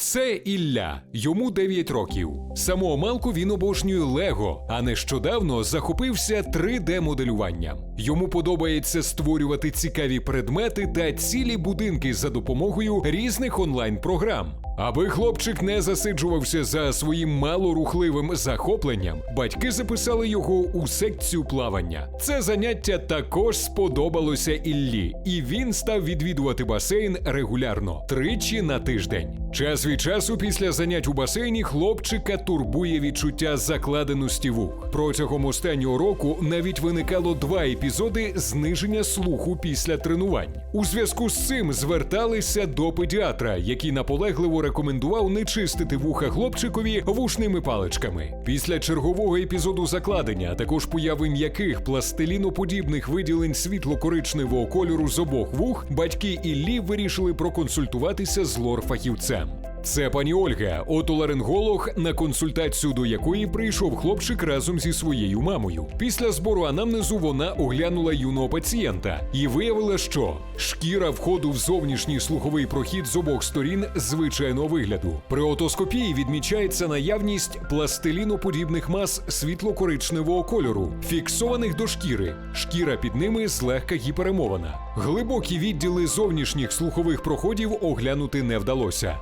Це Ілля, йому 9 років. Самого малку він обожнює Лего, а нещодавно захопився 3D-моделюванням. Йому подобається створювати цікаві предмети та цілі будинки за допомогою різних онлайн-програм. Аби хлопчик не засиджувався за своїм малорухливим захопленням, батьки записали його у секцію плавання. Це заняття також сподобалося Іллі, і він став відвідувати басейн регулярно тричі на тиждень. Час від часу після занять у басейні хлопчика турбує відчуття закладеності вух. Протягом останнього року навіть виникало два епізоди зниження слуху після тренувань. У зв'язку з цим зверталися до педіатра, який наполегливо рекомендував не чистити вуха хлопчикові вушними паличками. Після чергового епізоду закладення, а також появи м'яких пластиліноподібних виділень світло-коричневого кольору з обох вух, батьки Іллі вирішили проконсультуватися з лор-фахівцем. Це пані Ольга, отоларинголог, на консультацію до якої прийшов хлопчик разом зі своєю мамою. Після збору анамнезу вона оглянула юного пацієнта і виявила, що шкіра входу в зовнішній слуховий прохід з обох сторін звичайного вигляду. При отоскопії відмічається наявність пластиліноподібних мас світло-коричневого кольору, фіксованих до шкіри. Шкіра під ними злегка гіперемована. Глибокі відділи зовнішніх слухових проходів оглянути не вдалося.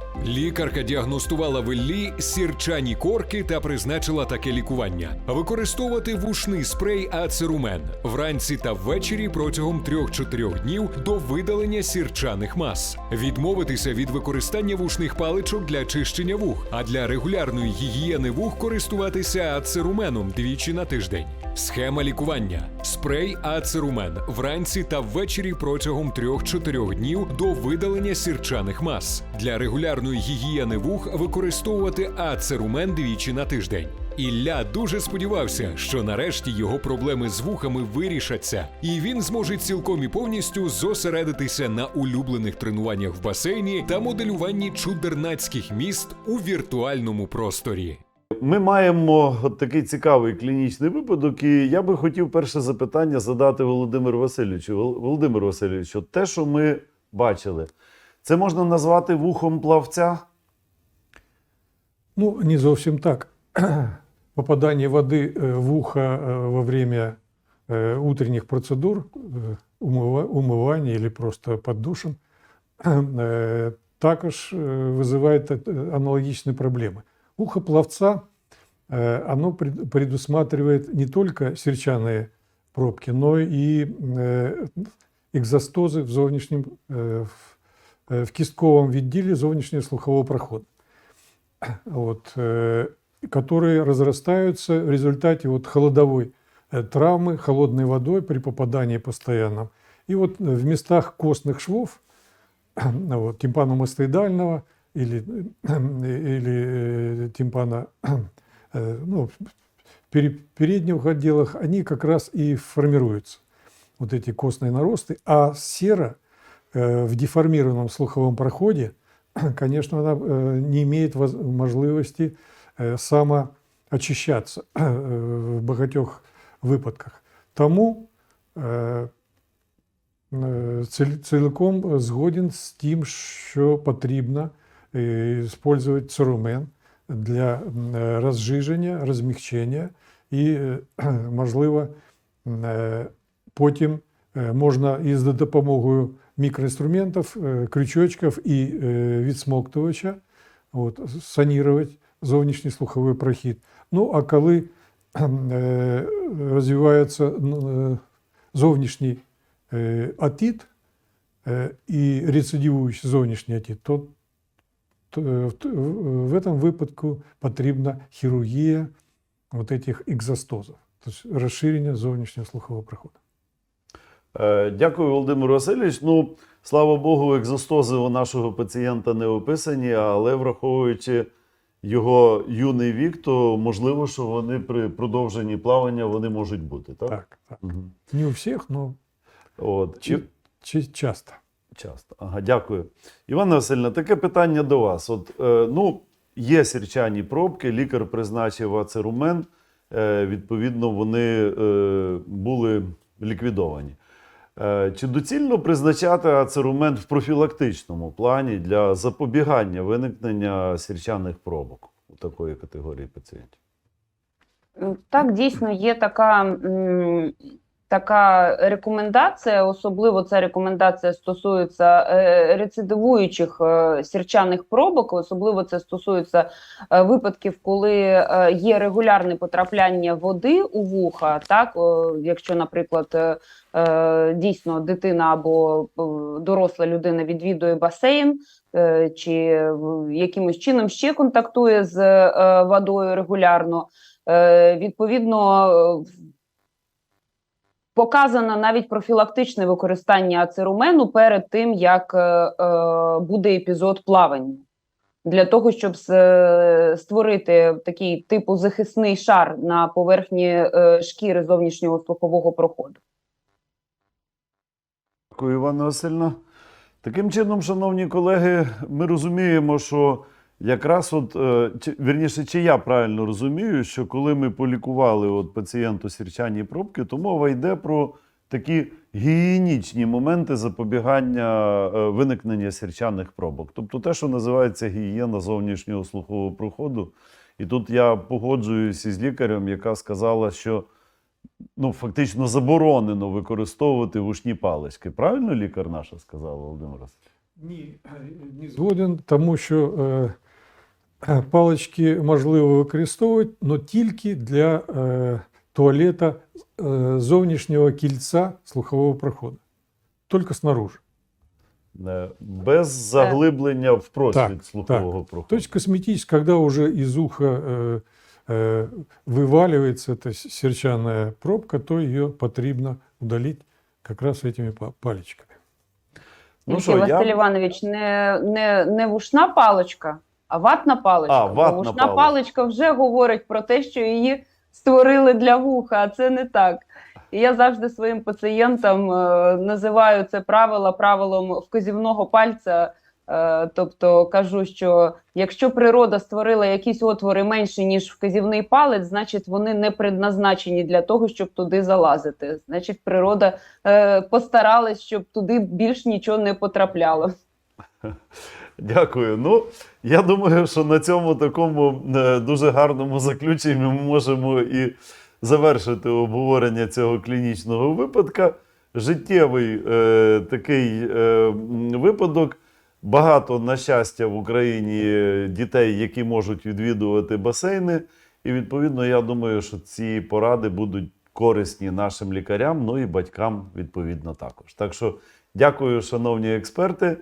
Лікарка діагностувала в сірчані корки та призначила таке лікування: використовувати вушний спрей ацерумен. Вранці та ввечері протягом 3-4 днів до видалення сірчаних мас, відмовитися від використання вушних паличок для чищення вух, а для регулярної гігієни вух користуватися ацеруменом двічі на тиждень. Схема лікування: спрей ацерумен вранці та ввечері протягом 3-4 днів до видалення сірчаних мас. Для регулярної гігієни вух використовувати ацерумен двічі на тиждень. Ілля дуже сподівався, що нарешті його проблеми з вухами вирішаться, і він зможе цілком і повністю зосередитися на улюблених тренуваннях в басейні та моделюванні чудернацьких міст у віртуальному просторі. Ми маємо от такий цікавий клінічний випадок, і я би хотів перше запитання задати Володимиру Васильовичу. Вол- Володимир Васильович, от те, що ми бачили, це можна назвати вухом плавця? Ну, не зовсім так. Попадание воды э, в ухо э, во время э, утренних процедур, э, умыва- умывания или просто под душем, э, також э, вызывает э, аналогичные проблемы. Ухо пловца, э, оно пред- предусматривает не только серчаные пробки, но и э, экзостозы в зовнішнім, э, в, э, в кістковом відділі зовнішнього слухового проходу вот, э, которые разрастаются в результате вот холодовой э, травмы холодной водой при попадании постоянном. И вот в местах костных швов, вот, тимпаномастоидального или, или э, тимпана э, ну, пере- передних отделах, они как раз и формируются, вот эти костные наросты. А сера э, в деформированном слуховом проходе, конечно, она э, не имеет воз- можливості е, самоочищатися е, в багатьох випадках. Тому е, е, ціль- цілком згоден з тим, що потрібно використовувати церумен для розжиження, розмягчення і, е, можливо, потім можна і за допомогою мікроінструментів, е, крючочків і е, відсмоктувача от, санірувати зовнішній слуховий прохід. Ну, а коли е, розвивається зовнішній атит і рецидивуючий зовнішній атит, то, в, т- этом випадку потрібна хірургія вот этих екзостозів, тобто розширення зовнішнього слухового проходу. Е, Дякую, Володимир Васильович. Ну, слава Богу, екзостози у нашого пацієнта не описані, але враховуючи його юний вік, то можливо, що вони при продовженні плавання вони можуть бути. Так? Так, так. Мгм. Не у всіх, але От. чи, чи, часто. Часто. Ага, дякую. Івана Васильівна, таке питання до вас. От, е, ну, є сірчані пробки, лікар призначив ацерумен, е, відповідно, вони е, були ліквідовані. Е, Чи доцільно призначати ацерумент в профілактичному плані для запобігання виникнення сірчаних пробок у такої категорії пацієнтів? Так, дійсно є така, така рекомендація, особливо ця рекомендація стосується е, рецидивуючих е, сірчаних пробок, особливо це стосується е, випадків, коли є регулярне потрапляння води у вуха, так, якщо, наприклад, дійсно дитина або доросла людина відвідує басейн, чи якимось чином ще контактує з водою регулярно. Відповідно, показано навіть профілактичне використання ацерумену перед тим, як е, е, буде епізод плавання. Для того, щоб створити такий типу захисний шар на поверхні е, шкіри зовнішнього слухового проходу. Дякую, Івана Васильівна. Таким чином, шановні колеги, ми розуміємо, що якраз от, е, чи, вірніше, чи я правильно розумію, що коли ми полікували от пацієнту сірчані пробки, то мова йде про такі гігієнічні моменти запобігання е, виникнення сірчаних пробок. Тобто те, що називається гігієна зовнішнього слухового проходу. І тут я погоджуюся з лікарем, яка сказала, що ну, фактично заборонено використовувати вушні палички. Правильно лікар наша сказала, Володимир Васильович? Ні, не згоден, тому що е, палички можливо використовувати, але тільки для е, туалета е, зовнішнього кільця слухового проходу. Тільки снаружи. Е, Без заглиблення в просвіт Так, слухового То проходу. есть косметически, когда уже из уха э, э, вываливается эта с- серчаная пробка, то ее потрібно удалить как раз этими па- паличками. Ну Тільки, що, Василь я- Іванович, не, не, не вушна паличка, А ватна паличка. А, ватна вушна паличка. паличка вже говорить про те, що її створили для вуха, а це не так. І я завжди своїм пацієнтам е, називаю це правило правилом вказівного пальця. Е, тобто кажу, що якщо природа створила якісь отвори менші, ніж вказівний палець, значить вони не предназначені для того, щоб туди залазити. Значить, природа е, постаралась, щоб туди більш нічого не потрапляло. Дякую. Ну, я думаю, що на цьому такому е, дуже гарному заключенні ми можемо і завершити обговорення цього клінічного випадка. Життєвий е, такий е, випадок. Багато, на щастя, в Україні дітей, які можуть відвідувати басейни. І відповідно, я думаю, що ці поради будуть корисні нашим лікарям, ну і батькам відповідно також. Так що дякую, шановні експерти.